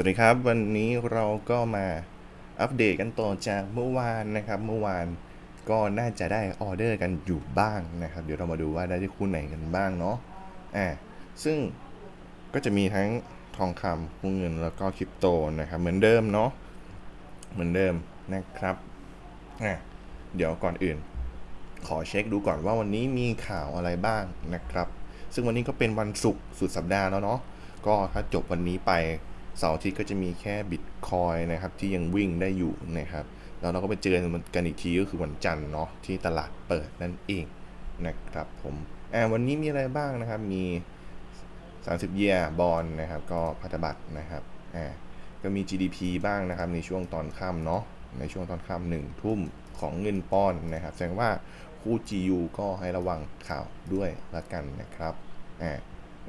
วัสดีครับ วันนี้เราก็มาอัปเดตกันต่อจากเมื่อวานนะครับ เมื่อวานก็น่าจะได้ออเดอร์กันอยู่บ้างนะครับ เดี๋ยวเรามาดูว่าได้ที่คู่ไหนกันบ้างเนาะอ่าซึ่งก็จะมีทั้งทองคำคู่เงินแล้วก็คริปโตนะครับเหมือนเดิมเนาะเหมือนเดิมนะครับอะเดี๋ยวก่อนอื่น ขอเช็คดูก่อนว่าวันนี้มีข่าวอะไรบ้างนะครับ ซึ่งวันนี้ก็เป็นวันศุกร์สุดสัปดาห์แล้วเนาะก็ถ้าจบวันนี้ไป เสาร์อาทิตย์ก็จะมีแค่บิตคอยนะครับที่ยังวิ่งได้อยู่นะครับแล้วเราก็ไปเจอกันอีกทีก็คือวันจันทร์เนาะที่ตลาดเปิดนั่นเองนะครับผมอ่าวันนี้มีอะไรบ้างนะครับมี 30 year bond นะครับก็พันธบัตรนะครับอ่าก็มี GDP บ้างนะครับในช่วงตอนค่ำเนาะในช่วงตอนค่ำหนึ่งทุ่มของเงินปอนนะครับแสดงว่าคู่ GU ก็ให้ระวังข่าวด้วยละกันนะครับอ่า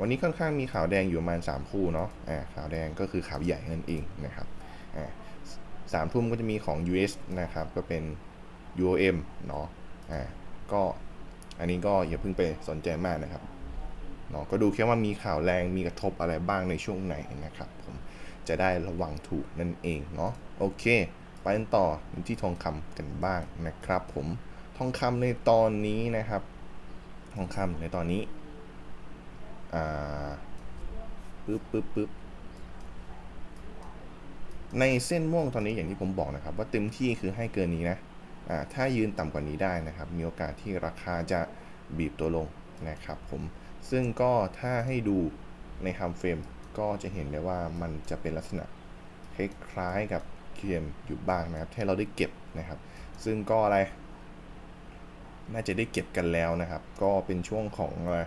วันนี้ค่อนข้างมีข่าวแดงอยู่ประมาณ 3 คู่เนาะอ่าข่าวแดงก็คือข่าวใหญ่นั่นเองนะครับอ่าสามทุ่มก็จะมีของ US นะครับ ก็เป็น UOM เนาะอ่าก็อันนี้ก็อย่าเพิ่งไปสนใจมากนะครับเนาะก็ดูแค่ว่ามีข่าวแรงมีกระทบอะไรบ้างในช่วงไหนนะครับผมจะได้ระวังถูกนั่นเองเนาะโอเค ไปกันต่อที่ทองคำกันบ้างนะครับ ผมทองคำในตอนนี้นะครับ ทองคำในตอนนี้ อ่าปึ๊บปึ๊บปึ๊บในเส้นม่วงตอนนี้อย่างที่ผมบอกนะครับ ว่าเต็มที่คือให้เกินนี้นะอ่าถ้ายืนต่ำกว่านี้ได้นะครับ มีโอกาสที่ราคาจะบีบตัวลงนะครับผมซึ่งก็ถ้าให้ดูในทม์เฟรมก็จะเห็นได้ว่ามันจะเป็นลักษณะคล้ายๆกับเคียมอยู่บ้างนะครับให้เราได้เก็บนะครับ ซึ่งก็อะไร น่าจะได้เก็บกันแล้วนะครับ ก็เป็นช่วงของอะไร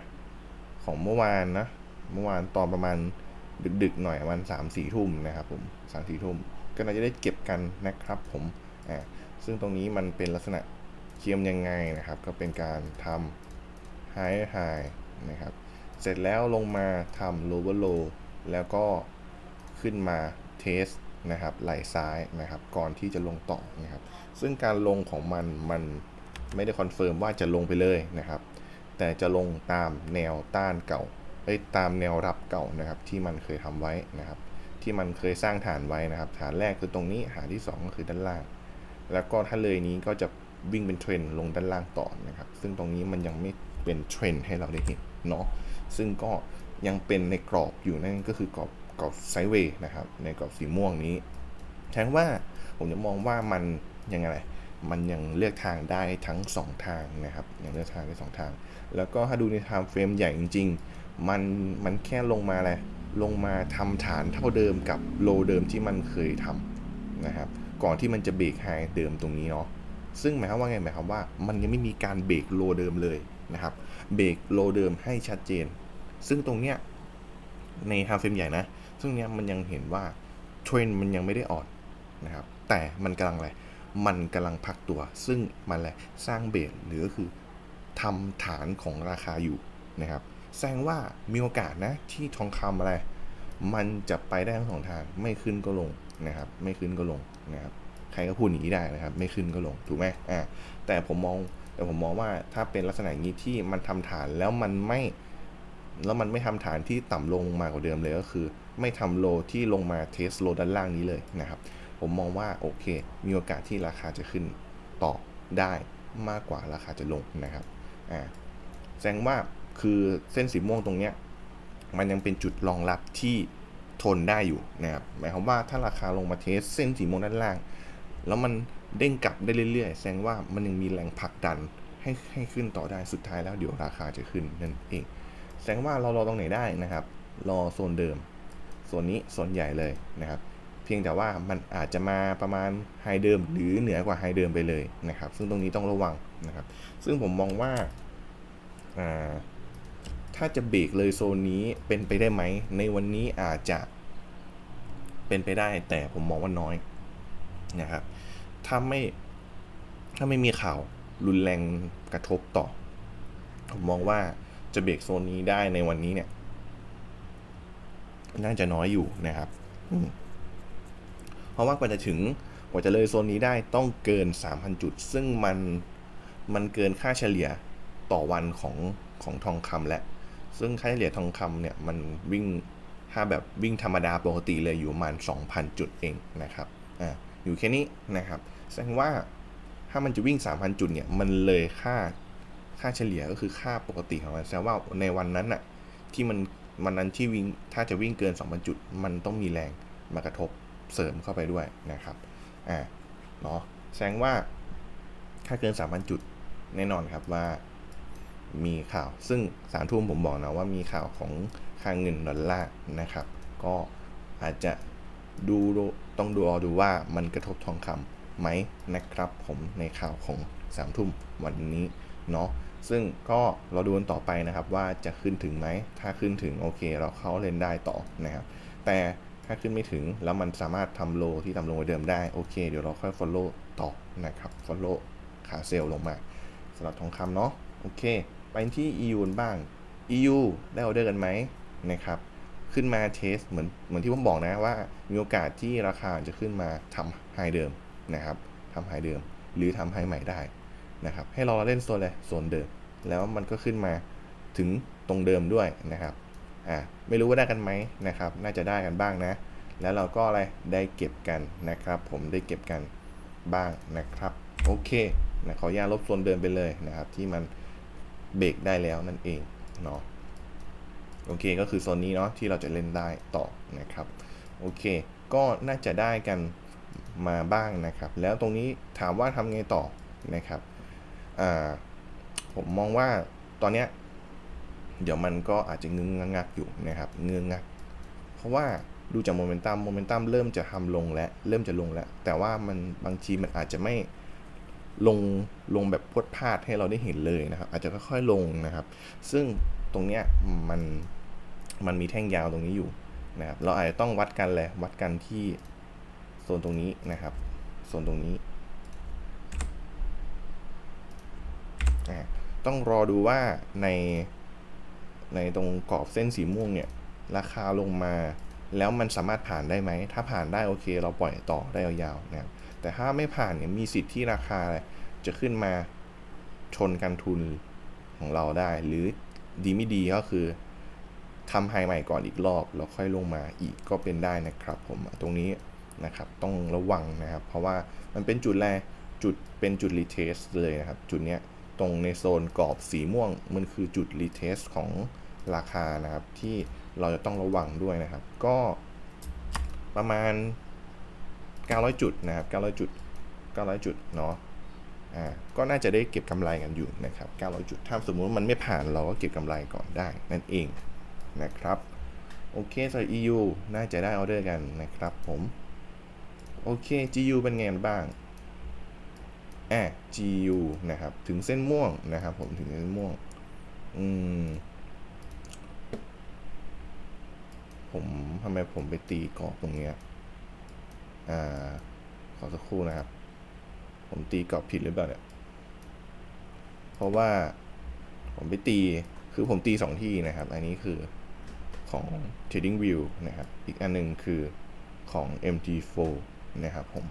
ของเมื่อวานนะ เมื่อวานตอนประมาณดึกๆหน่อยประมาณสามสี่ทุ่มนะครับผมสามสี่ทุ่มก็น่าจะได้เก็บกันนะครับผมอ่าซึ่งตรงนี้มันเป็นลักษณะเคียมยังไงนะครับ ก็เป็นการทำ high high นะครับ เสร็จแล้วลงมาทำ lower low แล้วก็ขึ้นมาเทสนะครับไหลซ้ายนะครับ ก่อนที่จะลงต่อนะครับ ซึ่งการลงของมันมันไม่ได้คอนเฟิร์มว่าจะลงไปเลยนะครับ แต่จะลงตามแนวต้านเก่าเอ้ตามแนวรับเก่านะครับ ที่มันเคยทำไว้นะครับ ที่มันเคยสร้างฐานไว้นะครับ ฐานแรกคือตรงนี้ฐานที่ 2 ก็คือด้านล่าง แล้วก็ถ้าเลยนี้ก็จะวิ่งเป็นเทรนด์ลงด้านล่างต่อนะครับ ซึ่งตรงนี้มันยังไม่เป็นเทรนด์ให้เราได้เห็นเนาะซึ่งก็ยังเป็นในกรอบอยู่นั่นก็คือกรอบกรอบไซด์เวย์นะครับ ในกรอบสีม่วงนี้แทนว่าผมจะมองว่ามันยังไง มันยังเลือกทางได้ทั้ง 2 ทางนะครับยังเลือกทางได้2ทาง แล้วก็ถ้าดูในไทม์เฟรมใหญ่จริง ๆ มันมันแค่ลงมาแหละลงมาทำฐานเท่าเดิมกับโลเดิมที่มันเคยทำนะครับ ก่อนที่มันจะเบรกไฮเดิมตรงนี้เนาะซึ่งหมายความว่าไงหมายความว่า มันยังไม่มีการเบรกโลเดิมเลยนะครับเบรกโลเดิมให้ชัดเจน ซึ่งตรงเนี้ยในไทม์เฟรมใหญ่นะ ซึ่งเนี้ยมันยังเห็นว่าเทรนมันยังไม่ได้อ่อนนะครับแต่มันกำลังอะไร มันกำลังพักตัว ซึ่งมันแหละสร้างเบสหรือก็คือทำฐานของราคาอยู่นะครับแสดงว่ามีโอกาสนะที่ทองคำอะไร มันจะไปได้ทั้งสองทางไม่ขึ้นก็ลงนะครับ ไม่ขึ้นก็ลงนะครับ ใครก็พูดอย่างนี้ได้นะครับ ไม่ขึ้นก็ลงถูกไหมอ่าแต่ผมมองแต่ผมมองว่าถ้าเป็นลักษณะอย่างนี้ที่มันทำฐานแล้วมันไม่ แล้วมันไม่ทำฐานที่ต่ำลงมากกว่าเดิมเลยก็คือ ไม่ทำโลที่ลงมาเทสโลด้านล่างนี้เลยนะครับ ผมมองว่าโอเค มีโอกาสที่ราคาจะขึ้นต่อได้มากกว่าราคาจะลงนะครับอ่าแสดงว่าคือเส้นสีม่วงตรงเนี้ยมันยังเป็นจุดรองรับที่ทนได้อยู่นะครับหมายความว่าถ้าราคาลงมาเทสเส้นสีม่วงด้านล่าง แล้วมันเด้งกลับได้เรื่อยๆ แสดงว่ามันยังมีแรงผลักดันให้ให้ขึ้นต่อได้สุดท้ายแล้วเดี๋ยวราคาจะขึ้นนั่นเอง แสดงว่าเรารอตรงไหนได้นะครับ รอโซนเดิมโซนนี้โซนใหญ่เลยนะครับ เพียงแต่ว่ามันอาจจะมาประมาณไฮเดิมหรือเหนือกว่าไฮเดิมไปเลยนะครับ ซึ่งตรงนี้ต้องระวังนะครับ ซึ่งผมมองว่าาถ้าจะเบรกเลยโซนนี้เป็นไปได้ไหม ในวันนี้อาจจะเป็นไปได้แต่ผมมองว่าน้อยนะครับ ถ้าไม่ถ้าไม่มีข่าวรุนแรงกระทบต่อ ผมมองว่าจะเบรกโซนนี้ได้ในวันนี้เนี่ย น่าจะน้อยอยู่นะครับ อืม เพราะว่ากว่าจะถึงกว่าจะเลยโซนนี้ได้ต้องเกิน 3,000 จุด ซึ่งมันมันเกินค่าเฉลี่ยต่อวันของของทองคำแล้วซึ่งค่าเฉลี่ยทองคำเนี่ยมันวิ่งถ้าแบบวิ่งธรรมดาปกติเลยอยู่ประมาณ 2,000 จุดเองนะครับอ่าอยู่แค่นี้นะครับ แสดงว่าถ้ามันจะวิ่ง 3,000 จุดเนี่ยมันเลยค่าค่าเฉลี่ยก็คือค่าปกติของมันแสดงว่าในวันนั้นน่ะที่มันวันนั้นที่วิ่งถ้าจะวิ่งเกิน 2,000 จุด มันต้องมีแรงมากระทบ เสริมเข้าไปด้วยนะครับอ่าเนาะแสดงว่าถ้าเกิน 3,000 จุดแน่นอนครับว่ามีข่าว ซึ่งสามทุ่มผมบอกนะว่ามีข่าวของค่างเงินดอลลาร์นะครับ ก็อาจจะดูต้องดูเอาดูว่ามันกระทบทองคำไหมนะครับผมในข่าวของสามทุ่มวันนี้เนาะซึ่งก็เราดูกันต่อไปนะครับว่าจะขึ้นถึงไหม ถ้าขึ้นถึงโอเค เราเข้าเล่นได้ต่อนะครับ แต่ ถ้าขึ้นไม่ถึง แล้วมันสามารถทำโลที่ทำลงไว้เดิมได้ โอเค เดี๋ยวเราค่อย follow ต่อนะครับ follow ขาเซลล์ลงมาสำหรับทองคำเนาะโอเค ไปที่ EU บ้าง EU ได้ออเดอร์กันไหมนะครับขึ้นมาเทสเหมือนเหมือนที่ผมบอกนะว่ามีโอกาสที่ราคาจะขึ้นมาทำไฮเดิมนะครับทำไฮเดิม หรือทำไฮใหม่ได้นะครับให้เราเล่นโซนเลยโซนเดิม แล้วมันก็ขึ้นมาถึงตรงเดิมด้วยนะครับ อ่าไม่รู้ว่าได้กันไหมนะครับ น่าจะได้กันบ้างนะ แล้วเราก็อะไรได้เก็บกันนะครับ ผมได้เก็บกันบ้างนะครับ โอเคนะขออนุญาตลบโซนเดิมไปเลยนะครับ ที่มันเบรกได้แล้วนั่นเองเนาะโอเคก็คือโซนนี้เนาะที่เราจะเล่นได้ต่อนะครับโอเค ก็น่าจะได้กันมาบ้างนะครับ แล้วตรงนี้ถามว่าทำไงต่อนะครับผมมองว่าตอนเนี้ย เดี๋ยวมันก็อาจจะงึงงักอยู่นะครับเงื้องัก เพราะว่าดูจากโมเมนตัมโมเมนตัมเริ่มจะทำลงแล้วเริ่มจะลงแล้ว แต่ว่ามันบางทีมันอาจจะไม่ลงลงแบบพรวดพลาดให้เราได้เห็นเลยนะครับ อาจจะค่อยๆลงนะครับ ซึ่งตรงเนี้ยมันมันมีแท่งยาวตรงนี้อยู่นะครับ เราอาจจะต้องวัดกันเลยวัดกันที่โซนตรงนี้นะครับโซนตรงนี้ต้องรอดูว่าใน ในตรงกรอบเส้นสีม่วงเนี่ยราคาลงมาแล้วมันสามารถผ่านได้ไหม ถ้าผ่านได้โอเค เราปล่อยต่อได้ยาวๆนะครับ แต่ถ้าไม่ผ่านเนี่ยมีสิทธิ์ที่ราคาจะขึ้นมาชนกันทุนของเราได้ หรือดีไม่ดีก็คือทำไฮใหม่ก่อนอีกรอบแล้วค่อยลงมาอีกก็เป็นได้นะครับ ผมตรงนี้นะครับต้องระวังนะครับ เพราะว่ามันเป็นจุดแรกจุดเป็นจุดรีเทสเลยนะครับ จุดเนี้ยตรงในโซนกรอบสีม่วงมันคือจุดรีเทสของ ราคานะครับที่เราจะต้องระวังด้วยนะครับ ก็ประมาณ 900 จุดนะครับ 900 จุด 900 จุดเนาะอ่าก็น่าจะได้เก็บกำไรกันอยู่นะครับ 900 จุด ถ้าสมมุติมันไม่ผ่านเราก็เก็บกำไรก่อนได้นั่นเองนะครับ โอเคสำหรับ EU น่าจะได้ออเดอร์กันนะครับผม โอเค GU เป็นไงบ้างอะ GU นะครับ ถึงเส้นม่วงนะครับผม ถึงเส้นม่วง อืม ผมทำไมผมไปตีกรอบตรงเนี้ยอ่า ขอสักครู่นะครับ ผมตีกรอบผิดหรือเปล่าเนี่ย เพราะว่าผมไปตีคือผมตีสองที่นะครับ อันนี้คือของ Trading View นะครับ อีกอันหนึ่งคือของ MT4 นะครับผม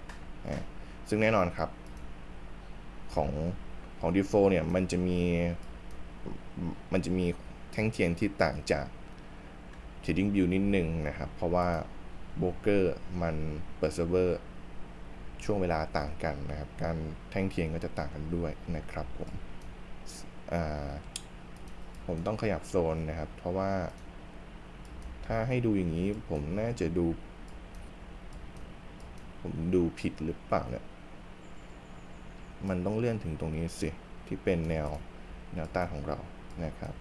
อ่าซึ่งแน่นอนครับ ของของ D4 เนี่ย มันจะมี มันจะมีแท่งเทียนที่ต่างจาก Trading View นิดนึงนะครับ เพราะว่าโบรกเกอร์มันเปิดเซิร์ฟเวอร์ช่วงเวลาต่างกันนะครับ การแท่งเทียนก็จะต่างกันด้วยนะครับผมผมต้องขยับโซนนะครับ เพราะว่า ถ้าให้ดูอย่างนี้ผมน่าจะดู ผมดูผิดหรือเปล่าเนี่ย มันต้องเลื่อนถึงตรงนี้สิ ที่เป็นแนวแนวต้านของเรานะครับ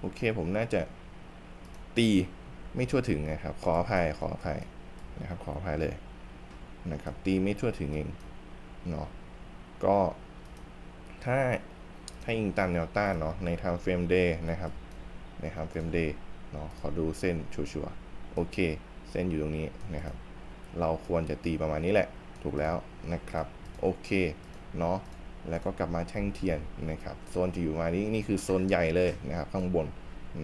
โอเคผมน่าจะ ตีไม่ทั่วถึงนะครับ ขออภัยขออภัยนะครับ ขออภัยเลยนะครับ ตีไม่ทั่วถึงเองเนาะก็ถ้าถ้ายิงตามแนวต้านเนาะใน time frame day นะครับ ใน time frame day เนาะขอดูเส้นชัวร์ๆโอเค เส้นอยู่ตรงนี้นะครับ เราควรจะตีประมาณนี้แหละ ถูกแล้วนะครับ โอเค เนาะแล้วก็กลับมาแท่งเทียนนะครับ โซนที่อยู่มานี้ นี่คือโซนใหญ่เลยนะครับ ข้างบน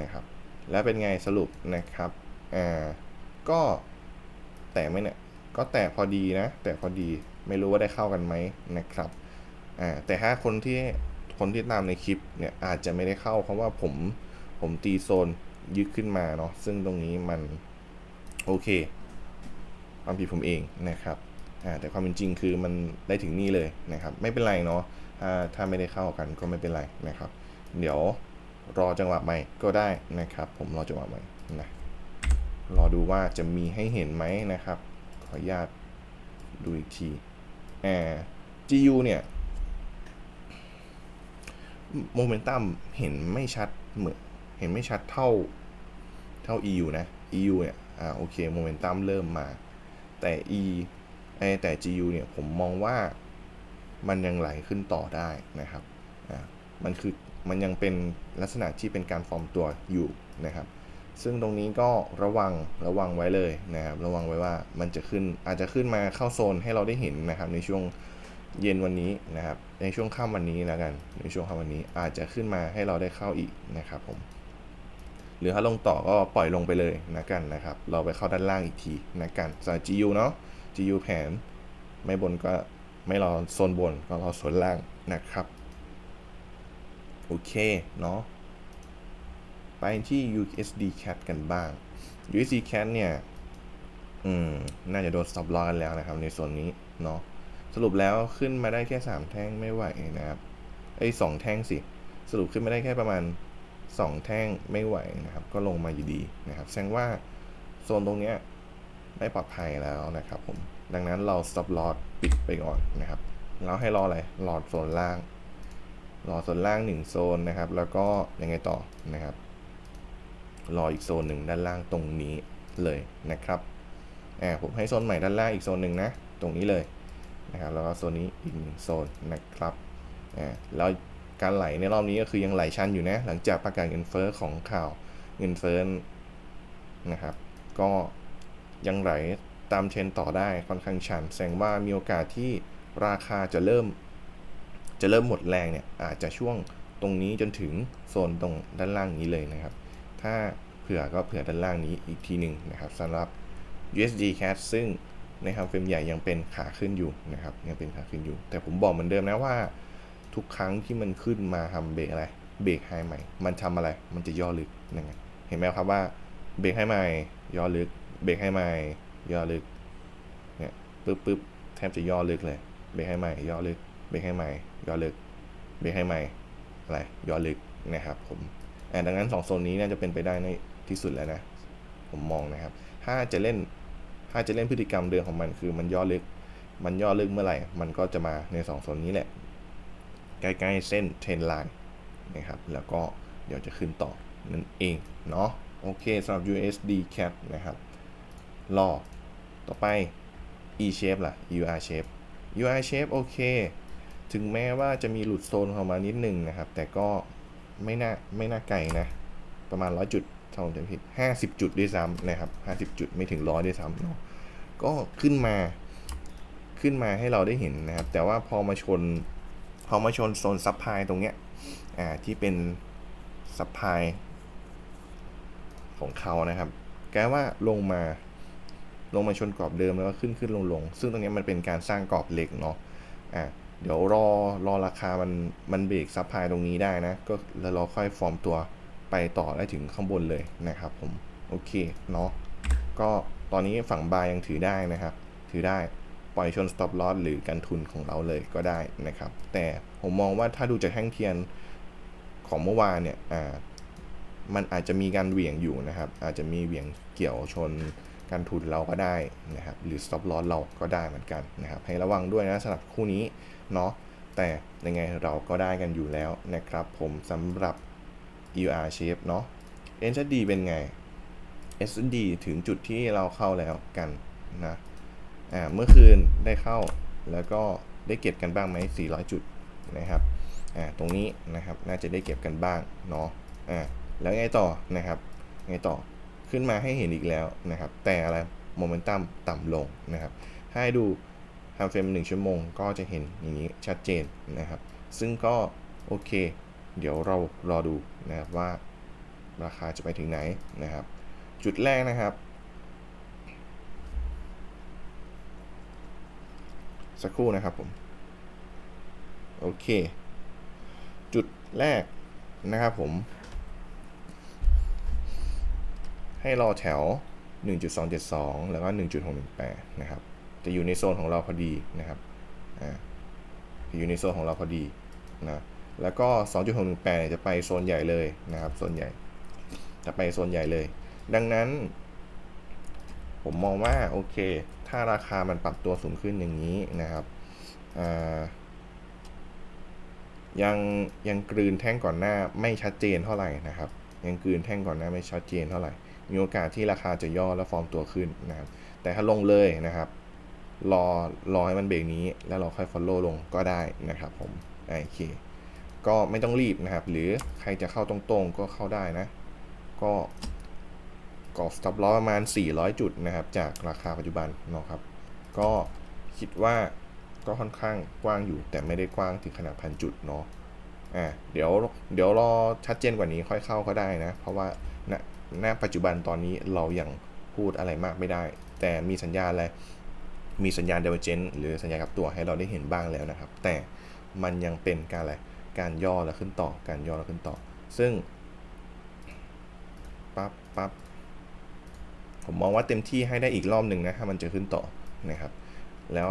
นะครับ แล้วเป็นไงสรุปนะครับ อ่า ก็แต่ไม่เนี่ย ก็แต่พอดีนะ แต่พอดี ไม่รู้ว่าได้เข้ากันไหมนะครับ อ่า แต่ถ้าคนที่ คนที่ตามในคลิปเนี่ย อาจจะไม่ได้เข้าเพราะว่าผม ผมตีโซนยึกขึ้นมาเนาะ ซึ่งตรงนี้มัน โอเค ความผิดผมเองนะครับ อ่า แต่ความเป็นจริงคือมันได้ถึงนี่เลยนะครับ ไม่เป็นไรเนาะถ้าถ้าไม่ได้เข้ากันก็ไม่เป็นไรนะครับ เดี๋ยว รอจังหวะใหม่ก็ได้นะครับ ผมรอจังหวะใหม่นะรอดูว่าจะมีให้เห็นไหมนะครับ ขออนุญาตดูอีกทีอ่า GU เนี่ยโมเมนตัมเห็นไม่ชัดเหมือนเห็นไม่ชัดเท่าเท่า EU นะ EU เนี่ยอ่าโอเคโมเมนตัมเริ่มมา แต่ E ไอแต่ GU เนี่ยผมมองว่ามันยังไหลขึ้นต่อได้นะครับอ่ามันคือ มันยังเป็นลักษณะที่เป็นการฟอร์มตัวอยู่นะครับ ซึ่งตรงนี้ก็ระวังระวังไว้เลยนะครับ ระวังไว้ว่ามันจะขึ้นอาจจะขึ้นมาเข้าโซนให้เราได้เห็นนะครับ ในช่วงเย็นวันนี้นะครับ ในช่วงค่ำวันนี้แล้วกัน ในช่วงค่ำวันนี้อาจจะขึ้นมาให้เราได้เข้าอีกนะครับผมหรือถ้าลงต่อก็ปล่อยลงไปเลยนะกันนะครับ เราไปเข้าด้านล่างอีกทีนะกันสำหรับ GU เนาะ GU แผน ไม่บนก็ไม่รอโซนบนก็รอโซนล่างนะครับ โอเค เนาะไปที่ USD CAT กันบ้าง USD CAT เนี่ย อืม น่าจะโดน stop loss กันแล้วนะครับ ในส่วนนี้ เนาะสรุปแล้วขึ้นมาได้แค่ 3 แท่งไม่ไหวนะครับไอ้สองแท่งสิ สรุปขึ้นมาได้แค่ประมาณ 2 แท่งไม่ไหวนะครับ ก็ลงมาอยู่ดีนะครับ แสดงว่าโซนตรงเนี้ยได้ปลอดภัยแล้วนะครับผม ดังนั้นเรา stop loss ปิดไปก่อนนะครับ แล้วให้รออะไรรอโซนล่าง รอโซนล่าง 1 โซนนะครับ แล้วก็ยังไงต่อนะครับ รออีกโซนหนึ่งด้านล่างตรงนี้เลยนะครับอ่าผมให้โซนใหม่ด้านล่างอีกโซนหนึ่งนะ ตรงนี้เลยนะครับ แล้วก็โซนนี้อีกหนึ่งโซนนะครับอ่าแล้วการไหลในรอบนี้ก็คือยังไหลชันอยู่นะ หลังจากประกาศเงินเฟ้อของข่าวเงินเฟ้อนะครับ ก็ยังไหลตามเทรนต่อได้ค่อนข้างชัน แสดงว่ามีโอกาสที่ราคาจะเริ่ม จะเริ่มหมดแรงเนี่ยอาจจะช่วงตรงนี้จนถึงโซนตรงด้านล่างนี้เลยนะครับ ถ้าเผื่อก็เผื่อด้านล่างนี้อีกทีหนึ่งนะครับสำหรับ USD CAD ซึ่งในทางเฟรมใหญ่ยังเป็นขาขึ้นอยู่นะครับยังเป็นขาขึ้นอยู่ แต่ผมบอกเหมือนเดิมนะว่า ทุกครั้งที่มันขึ้นมาทำเบรกอะไรเบรกไฮใหม่ มันทำอะไรมันจะย่อลึกยังไงเห็นไหมครับว่าเบรกไฮใหม่ย่อลึกเบรกไฮใหม่ย่อลึกเนี่ยปึ๊บปึ๊บแทบจะย่อลึกเลยเบรกไฮใหม่ย่อลึก เบรกไฮใหม่ย่อลึกเบรกไฮใหม่อะไรย่อลึกนะครับผมดังนั้น2โซนนี้น่าจะเป็นไปได้ในที่สุดแล้วนะ ผมมองนะครับ ถ้าจะเล่นถ้าจะเล่นพฤติกรรมเดิมของมันคือมันย่อลึก มันย่อลึกเมื่อไหร่ มันก็จะมาใน2โซนนี้แหละ ใกล้ๆเส้นเทรนไลน์นะครับ แล้วก็เดี๋ยวจะขึ้นต่อนั่นเองเนาะ โอเคสำหรับ USD CAD นะครับ รอ ต่อไป E shape ล่ะ UR shape UR shape โอเค ถึงแม้ว่าจะมีหลุดโซนเข้ามานิดนึงนะครับ แต่ก็ไม่น่าไม่น่าไกลนะ ประมาณ100จุดถ้าผมจำผิด50จุดด้วยซ้ำนะครับ50จุดไม่ถึงร้อยด้วยซ้ำเนาะก็ขึ้นมาขึ้นมาให้เราได้เห็นนะครับ แต่ว่าพอมาชน พอมาชนโซนซับไพตรงเนี้ยอ่าที่เป็นซับไพของเขานะครับแกว่าลงมาลงมาชนกรอบเดิมแล้วก็ขึ้นขึ้นลงลงซึ่งตรงนี้มันเป็นการสร้างกรอบเหล็กเนาะอ่า เดี๋ยวรอรอราคามันมันเบรกซับไพตรงนี้ได้นะ ก็แล้วเราค่อยฟอร์มตัวไปต่อได้ถึงข้างบนเลยนะครับผม โอเคเนาะก็ตอนนี้ฝั่งบายยังถือได้นะครับ ถือได้ปล่อยชน stop loss หรือการทุนของเราเลยก็ได้นะครับ แต่ผมมองว่าถ้าดูจากแท่งเทียนของเมื่อวานเนี่ยอ่ามันอาจจะมีการเหวี่ยงอยู่นะครับ อาจจะมีเหวี่ยงเกี่ยวชนการทุนเราก็ได้นะครับ หรือ stop loss เราก็ได้เหมือนกันนะครับ ให้ระวังด้วยนะสำหรับคู่นี้ เนาะแต่ยังไงเราก็ได้กันอยู่แล้วนะครับผมสำหรับ ER shape เนาะ SD เป็นไง SD ถึงจุดที่เราเข้าแล้วกันนะอ่าเมื่อคืนได้เข้าแล้วก็ได้เก็บกันบ้างไหม400 จุดนะครับอ่าตรงนี้นะครับน่าจะได้เก็บกันบ้างเนาะอ่าแล้วไงต่อนะครับไงต่อขึ้นมาให้เห็นอีกแล้วนะครับ แต่อะไรโมเมนตัมต่ำลงนะครับ ให้ดู ทำเฟรมหนึ่งชั่วโมงก็จะเห็นอย่างนี้ชัดเจนนะครับ ซึ่งก็โอเค เดี๋ยวเรารอดูนะครับว่าราคาจะไปถึงไหนนะครับ จุดแรกนะครับสักครู่นะครับผม โอเค จุดแรกนะครับผม ให้รอแถว 1.272 แล้วก็ 1.618 นะครับ จะอยู่ในโซนของเราพอดีนะครับอ่าจะอยู่ในโซนของเราพอดีนะแล้วก็ 2.618เนี่ยจะไปโซนใหญ่เลยนะครับโซนใหญ่ จะไปโซนใหญ่เลย ดังนั้น ผมมองว่าโอเค ถ้าราคามันปรับตัวสูงขึ้นอย่างนี้นะครับอ่ายังยังกลืนแท่งก่อนหน้าไม่ชัดเจนเท่าไหร่นะครับ ยังกลืนแท่งก่อนหน้าไม่ชัดเจนเท่าไหร่ มีโอกาสที่ราคาจะย่อและฟอร์มตัวขึ้นนะครับ แต่ถ้าลงเลยนะครับ รอรอให้มันเบรกนี้แล้วเราค่อย follow ลงก็ได้นะครับผมโอเค ก็ไม่ต้องรีบนะครับ หรือใครจะเข้าตรงๆก็เข้าได้นะ ก็ก็ stop loss ประมาณ 400 จุดนะครับ จากราคาปัจจุบันเนาะครับ ก็คิดว่าก็ค่อนข้างกว้างอยู่ แต่ไม่ได้กว้างถึงขนาดพันจุดเนาะอ่าเดี๋ยวเดี๋ยวรอชัดเจนกว่านี้ค่อยเข้าก็ได้นะ เพราะว่าณณปัจจุบันตอนนี้เรายัางพูดอะไรมากไม่ได้ แต่มีสัญญาณอะไร มีสัญญาณเดเวอร์เจนหรือสัญญาณกับตัวให้เราได้เห็นบ้างแล้วนะครับ แต่มันยังเป็นการอะไรการย่อแล้วขึ้นต่อการย่อแล้วขึ้นต่อ ซึ่งปั๊บปั๊บผมมองว่าเต็มที่ให้ได้อีกรอบหนึ่งนะถ้ามันจะขึ้นต่อนะครับ แล้ว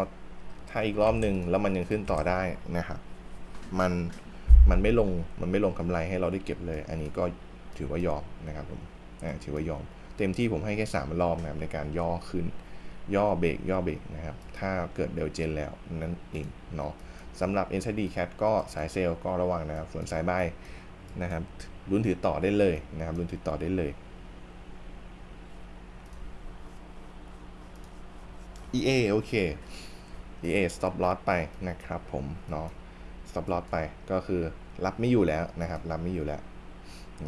ถ้าอีกรอบหนึ่งแล้วมันยังขึ้นต่อได้นะครับ มันมันไม่ลงมันไม่ลงกำไรให้เราได้เก็บเลย อันนี้ก็ถือว่ายอมนะครับผมอ่าถือว่ายอม เต็มที่ผมให้แค่สามรอบนะครับในการย่อขึ้น ย่อเบรกย่อเบรกนะครับ ถ้าเกิดเบลเจนแล้วนั่นเองเนาะสำหรับ n อ d Cat ก็สายเซลล์ก็ระวังนะครับ ส่วนสายบายนะครับรุ่นถือต่อได้เลยนะครับรุ่นถือต่อได้เลย EA โอเค EA stop loss ไปนะครับผมเนาะ stop loss ไปก็คือรับไม่อยู่แล้วนะครับ รับไม่อยู่แล้ว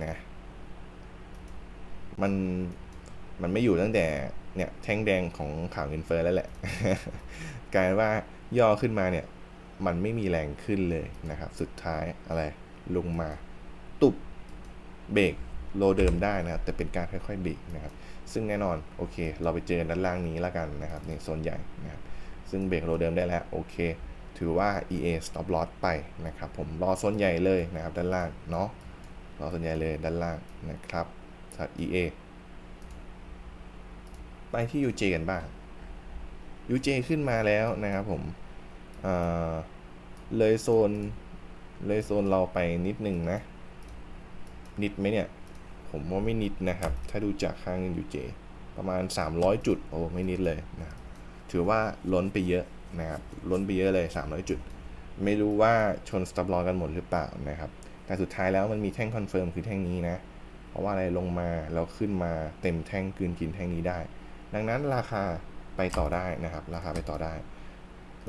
นะมันมันไม่อยู่ตั้งแต่ เนี่ยแท่งแดงของข่าวเงินเฟ้อแล้วแหละ กลายว่าย่อขึ้นมาเนี่ย มันไม่มีแรงขึ้นเลยนะครับ สุดท้ายอะไรลงมาตุบเบรกโลเดิมได้นะครับแต่เป็นการค่อยๆเบรกนะครับ ซึ่งแน่นอนโอเค เราไปเจอด้านล่างนี้แล้วกันนะครับในโซนใหญ่นะครับซึ่งเบรกโลเดิมได้แล้วโอเค ถือว่า EA stop loss ไปนะครับ ผมรอโซนใหญ่เลยนะครับ ด้านล่างเนาะรอโซนใหญ่เลยด้านล่างนะครับสัตว์ EA ไปที่ UJ กันบ้าง UJ ขึ้นมาแล้วนะครับผมเเลยโซน เลยโซนเราไปนิดนึงนะ นิดไหมเนี่ย ผมว่าไม่นิดนะครับ ถ้าดูจากค่าเงิน UJ ประมาณ 300 จุด โอ้ไม่นิดเลยนะครับถือว่าล้นไปเยอะนะครับ ล้นไปเยอะเลย 300 จุด ไม่รู้ว่าชน stop loss กันหมดหรือเปล่านะครับ แต่สุดท้ายแล้วมันมีแท่งคอนเฟิร์มคือแท่งนี้นะ เพราะว่าอะไรลงมาแล้วขึ้นมาเต็มแท่งกืนกินแท่งนี้ได้ ดังนั้นราคาไปต่อได้นะครับ ราคาไปต่อได้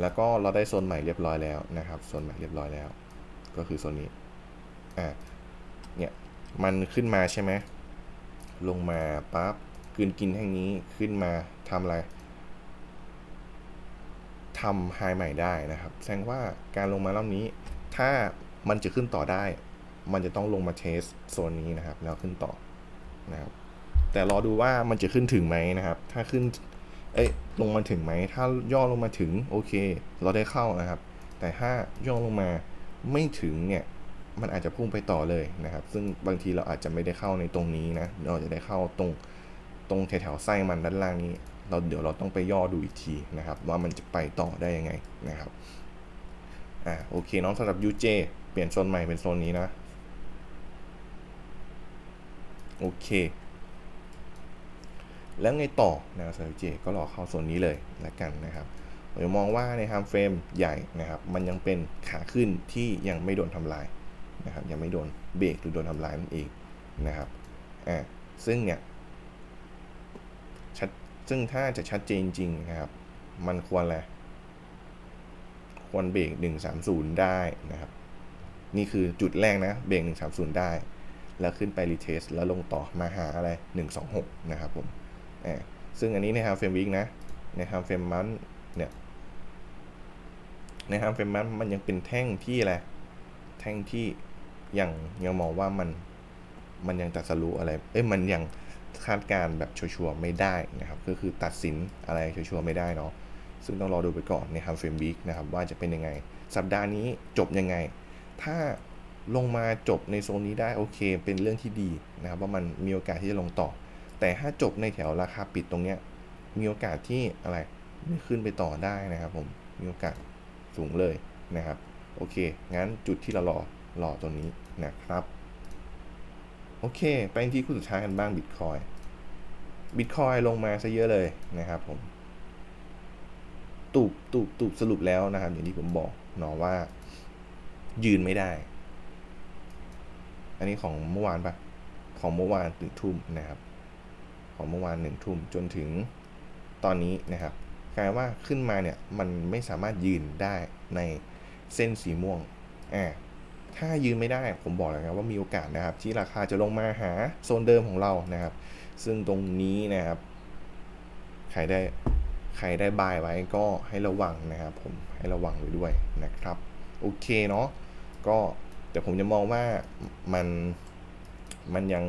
แล้วก็เราได้โซนใหม่เรียบร้อยแล้วนะครับ โซนใหม่เรียบร้อยแล้ว ก็คือโซนนี้ อ่าเนี่ย มันขึ้นมาใช่ไหม ลงมาปั๊บกลืนกินแท่งนี้ขึ้นมาทำอะไรทำไฮใหม่ได้นะครับ แสดงว่าการลงมารอบนี้ ถ้ามันจะขึ้นต่อได้ มันจะต้องลงมาเทสโซนนี้นะครับ แล้วขึ้นต่อนะครับ แต่รอดูว่ามันจะขึ้นถึงไหมนะครับ ถ้าขึ้น เอ้ยลงมาถึงไหม ถ้าย่อลงมาถึงโอเค เราได้เข้านะครับ แต่ถ้าย่อลงมาไม่ถึงเนี่ย มันอาจจะพุ่งไปต่อเลยนะครับ ซึ่งบางทีเราอาจจะไม่ได้เข้าในตรงนี้นะ เราจะได้เข้าตรงตรงแถวๆไส้มันด้านล่างนี้ เราเดี๋ยวเราต้องไปย่อดูอีกทีนะครับ ว่ามันจะไปต่อได้ยังไงนะครับ อ่าโอเคน้องสำหรับ UJ เปลี่ยนโซนใหม่เป็นโซนนี้นะ โอเค แล้วไงต่อนะครับสำหรับ UJ ก็รอเข้าโซนนี้เลยแล้วกันนะครับผมมองว่าใน time frame ใหญ่นะครับ มันยังเป็นขาขึ้นที่ยังไม่โดนทำลายนะครับ ยังไม่โดนเบรกหรือโดนทำลายนั่นเองนะครับอ่าซึ่งเนี่ยชัดซึ่งถ้าจะชัดเจนจริงนะครับ มันควรอะไรควรเบรก130 ได้นะครับ นี่คือจุดแรกนะเบรก130 ได้ แล้วขึ้นไปรีเทสแล้วลงต่อมาหาอะไร 126 นะครับผม ซึ่งอันนี้ใน time frame week นะ ใน time frame month เนี่ย ใน time frame month มันยังเป็นแท่งที่อะไร แท่งที่ยังยังมองว่ามัน มันยังตัดสรุอะไร เอ้ย มันยังคาดการณ์แบบชัวร์ไม่ได้นะครับ ก็คือตัดสินอะไรชัวร์ไม่ได้เนาะ ซึ่งต้องรอดูไปก่อนใน time frame week นะครับ ว่าจะเป็นยังไง สัปดาห์นี้จบยังไง ถ้าลงมาจบในโซนนี้ได้โอเค เป็นเรื่องที่ดีนะครับ ว่ามันมีโอกาสที่จะลงต่อ แต่ถ้าจบในแถวราคาปิดตรงเนี้ยมีโอกาสที่อะไรไม่ขึ้นไปต่อได้นะครับผมมีโอกาสสูงเลยนะครับ โอเค งั้นจุดที่เรารอรอตัวนี้นะครับ โอเค ไปที่คู่สุดท้ายกันบ้างบิตคอยบิตคอยลงมาซะเยอะเลยนะครับผมตูบตูบตูบสรุปแล้วนะครับ อย่างที่ผมบอกเนาะว่า ยืนไม่ได้ อันนี้ของเมื่อวานปะของเมื่อวานหนึ่งทุ่มนะครับ ของเมื่อวานหนึ่งทุ่มจนถึงตอนนี้นะครับกลายว่าขึ้นมาเนี่ยมันไม่สามารถยืนได้ในเส้นสีม่วงอ่าถ้ายืนไม่ได้ผมบอกแล้วนะว่ามีโอกาสนะครับ ที่ราคาจะลงมาหาโซนเดิมของเรานะครับ ซึ่งตรงนี้นะครับ ใครได้ใครได้บายไว้ก็ให้ระวังนะครับ ผมให้ระวังไว้ด้วยนะครับ โอเคเนาะก็แต่ผมจะมองว่ามันมันยัง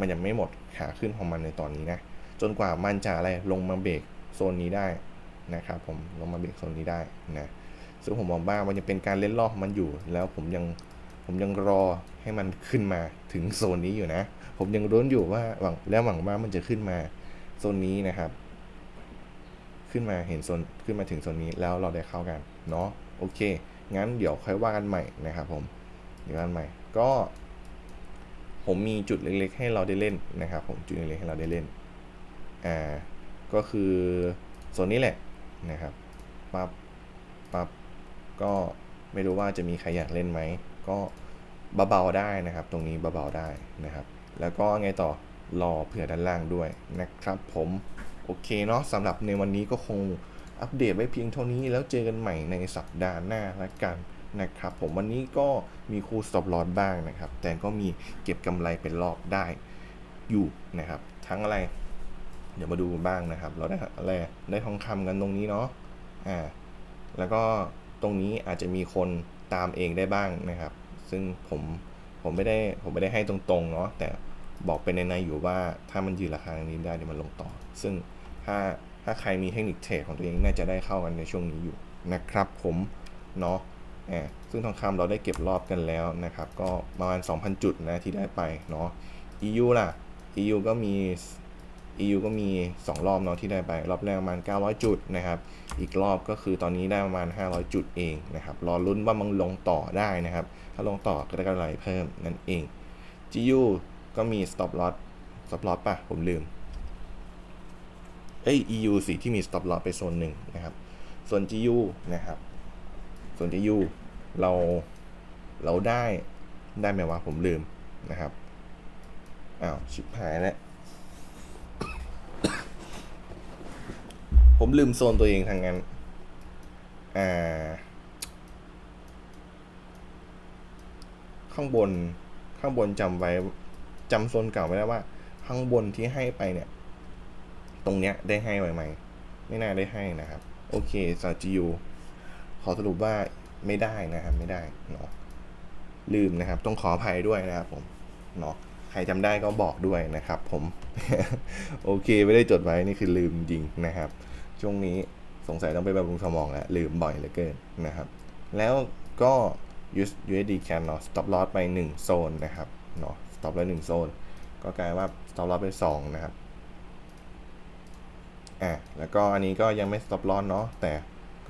มันยังไม่หมด ขาขึ้นของมันในตอนนี้นะ จนกว่ามันจะอะไรลงมาเบรกโซนนี้ได้นะครับผมลงมาเบรกโซนนี้ได้นะซึ่งผมมองว่ามันยังเป็นการเล่นรอบขอมันอยู่ แล้วผมยังผมยังรอให้มันขึ้นมาถึงโซนนี้อยู่นะ ผมยังรุ้นอยู่ว่าหวังแล้วหวังว่ามันจะขึ้นมาโซนนี้นะครับ ขึ้นมาเห็นโซนขึ้นมาถึงโซนนี้แล้วเราได้เข้ากันเนาะโอเค งั้นเดี๋ยวค่อยว่ากันใหม่นะครับผมเดี๋ยวว่ากันใหม่ก็ ผมมีจุดเล็กๆ ให้เราได้เล่นนะครับ ผมจุดเล็กๆให้เราได้เล่น อ่า ก็คือโซนนี้แหละนะครับ ปั๊บ ปั๊บ ก็ไม่รู้ว่าจะมีใครอยากเล่นไหม ก็เบาๆได้นะครับ ตรงนี้เบาๆได้นะครับ แล้วก็ไงต่อ รอเผื่อด้านล่างด้วยนะครับผม โอเคเนาะสำหรับในวันนี้ก็คงอัปเดตไว้เพียงเท่านี้แล้วเจอกันใหม่ในสัปดาห์หน้าละกัน นะครับผมวันนี้ก็มีคูสต็อปลอสบ้างนะครับ แต่ก็มีเก็บกำไรเป็นรอบได้อยู่นะครับ ทั้งอะไร เดี๋ยวมาดูบ้างนะครับ เราได้อะไรได้ทองคำกันตรงนี้เนาะอ่าแล้วก็ตรงนี้อาจจะมีคนตามเองได้บ้างนะครับ ซึ่งผมผมไม่ได้ผมไม่ได้ให้ตรงๆเนาะแต่บอกเป็นในอยู่ว่าถ้ามันยืนราคาตรงนี้ได้เดี๋ยวมันลงต่อ ซึ่งถ้าถ้าใครมีเทคนิคเทรดของตัวเองน่าจะได้เข้ากันในช่วงนี้อยู่นะครับผมเนาะ ซึ่งทองคำเราได้เก็บรอบกันแล้วนะครับ ก็ประมาณ 2,000 จุดนะที่ได้ไปเนาะ EU ล่ะ EU ก็มี EU ก็มี 2 รอบเนาะที่ได้ไป รอบแรกประมาณ 900 จุดนะครับ อีกรอบก็คือตอนนี้ได้ประมาณ 500 จุดเองนะครับรอลุ้นว่ามันลงต่อได้นะครับ ถ้าลงต่อก็ได้กำไรเพิ่มนั่นเอง GU ก็มี stop loss stop loss ป่ะ ผมลืมเอ้ย EU สิที่มี stop loss ไปโซนหนึ่งนะครับ ส่วน GU นะครับ ส่วน GU เราเราได้ได้ไหมวะผมลืมนะครับ อ้าวชิบหายแล้วผมลืมโซนตัวเองทางนั้น อ่า ข้างบน ข้างบนจำไว้จำโซนเก่าไว้ได้ว่า ข้างบนที่ให้ไปเนี่ย ตรงเนี้ยได้ให้ไว้ไหม ไม่น่าได้ให้นะครับ โอเคสาจิยู อสรุปว่าไม่ได้นะครับไม่ได้เนาะลืมนะครับ ต้องขออภัยด้วยนะครับผมเนาะใครจำได้ก็บอกด้วยนะครับ ผม โอเคไม่ได้จดไว้นี่คือลืมจริงนะครับ ช่วงนี้สงสัยต้องไปบำรุงสมองแล้วลืมบ่อยเหลือเกินนะครับ แล้วก็ USD can เนาะ stop loss ไป 1 โซนนะครับเนาะ stop loss 1โซน ก็กลายว่า stop loss ไป 2 นะครับอะแล้วก็อันนี้ก็ยังไม่ stop loss เนาะแต่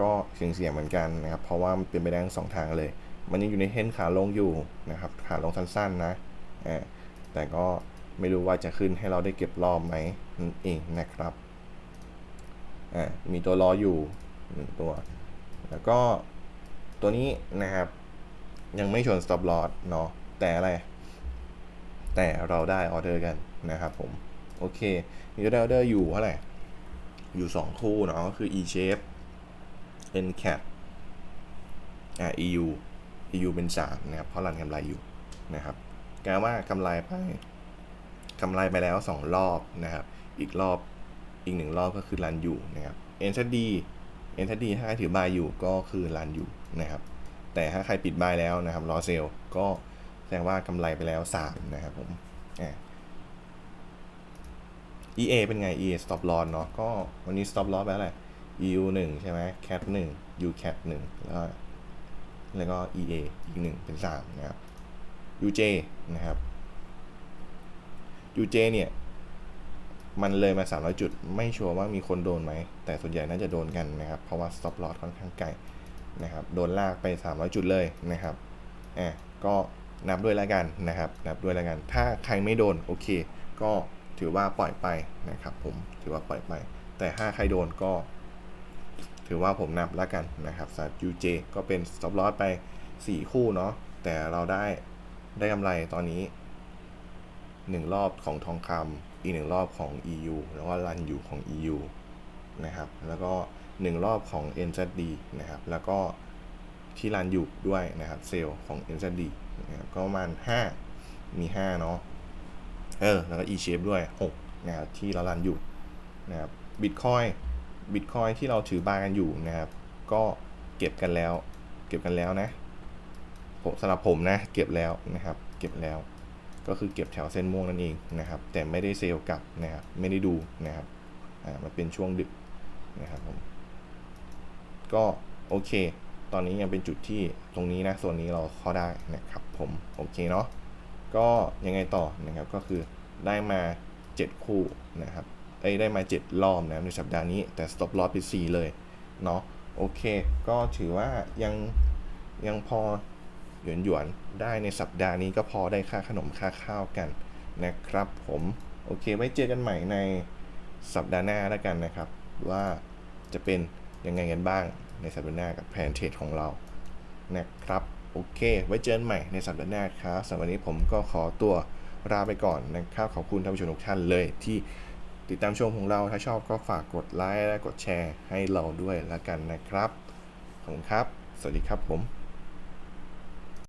ก็เสี่ยงเสี่ยงเหมือนกันนะครับ เพราะว่ามันเป็นไปได้ทั้งสองทางเลย มันยังอยู่ในเทนขาลงอยู่นะครับ ขาลงสั้นๆนะแต่ก็ไม่รู้ว่าจะขึ้นให้เราได้เก็บรอบไหมนั่นเองนะครับมีตัวรออยู่หนึ่งตัว แล้วก็ตัวนี้นะครับ ยังไม่ชน stop loss เนาะแต่อะไร แต่เราได้ออเดอร์กันนะครับผม โอเค มีออเดอร์อยู่เท่าไหร่อยู่ 2 คู่เนาะก็คือ e shape n cat อ่า eu eu เป็น3นะครับ เพราะรันกำไรอยู่นะครับกลายว่ากำไรไปกำไรไปแล้ว 2 รอบนะครับ อีกรอบอีกหนึ่งรอบก็คือรันอยู่นะครับ n ถ้าดี n ถ้าดีถ้าใครถือบายอยู่ก็คือรันอยู่นะครับ แต่ถ้าใครปิดบายแล้วนะครับรอเซลก็แสดงว่ากำไรไปแล้ว 3 นะครับผมอ่า EA เป็นไง EA stop loss เนาะก็วันนี้ stop loss ไปอะไร EU 1ใช่ไหม cat 1 U cat 1แล้วแล้วก็ EA อีก1เป็น3นะครับ UJ นะครับ UJ เนี่ย มันเลยมา 300 จุด ไม่ชัวร์ว่ามีคนโดนไหม แต่ส่วนใหญ่น่าจะโดนกันนะครับ เพราะว่า stop loss ค่อนข้างไกลนะครับ โดนลากไป 300 จุดเลยนะครับอะก็นับด้วยแล้วกันนะครับ นับด้วยแล้วกัน ถ้าใครไม่โดนโอเค ก็ถือว่าปล่อยไปนะครับผม ถือว่าปล่อยไป แต่ถ้าใครโดนก็ ถือว่าผมนับแล้วกันนะครับสำหรับ UJ ก็เป็น stop loss ไป 4 คู่เนาะแต่เราได้ได้กำไรตอนนี้ 1 รอบของทองคำอีก 1 รอบของ EU แล้วก็รันอยู่ของ EU นะครับแล้วก็ 1 รอบของ NZD นะครับแล้วก็ที่รันอยู่ด้วยนะครับเซลล์ของ NZD นะครับก็ประมาณ 5 มี 5 เนาะเออแล้วก็ E-shape ด้วย 6 นะครับที่เรารันอยู่นะครับ Bitcoin Bitcoin ที่เราถือบางกันอยู่นะครับ ก็เก็บกันแล้ว เก็บกันแล้วนะผมสำหรับผมนะเก็บแล้วนะครับ เก็บแล้ว ก็คือเก็บแถวเส้นม่วงนั่นเองนะครับ แต่ไม่ได้เซลล์กลับนะครับ ไม่ได้ดูนะครับอ่ามันเป็นช่วงดึกนะครับผมก็โอเค ตอนนี้ยังเป็นจุดที่ตรงนี้นะส่วนนี้เราเข้าได้นะครับ ผมโอเคเนาะก็ยังไงต่อนะครับก็คือได้มา 7 คู่นะครับ เอ้ยได้มา 7 รอบนะในสัปดาห์นี้ แต่ stop loss ไป 4 เลย เนาะโอเค ก็ถือว่ายังยังพอหยวนหยวนได้ในสัปดาห์นี้ก็พอได้ค่าขนมค่าข้าวกันนะครับผมโอเค ไว้เจอกันใหม่ในสัปดาห์หน้าแล้วกันนะครับ ว่าจะเป็นยังไงกันบ้างในสัปดาห์หน้ากับแผนเทรดของเรานะครับโอเค ไว้เจอกันใหม่ในสัปดาห์หน้าครับสำหรับวันนี้ผมก็ขอตัวลาไปก่อนนะครับขอบคุณท่านผู้ชมทุกท่านเลยที่ ติดตามชมของเราถ้าชอบก็ฝากกดไลค์และกดแชร์ให้เราด้วยละกันนะครับ ขอบคุณครับ สวัสดีครับผม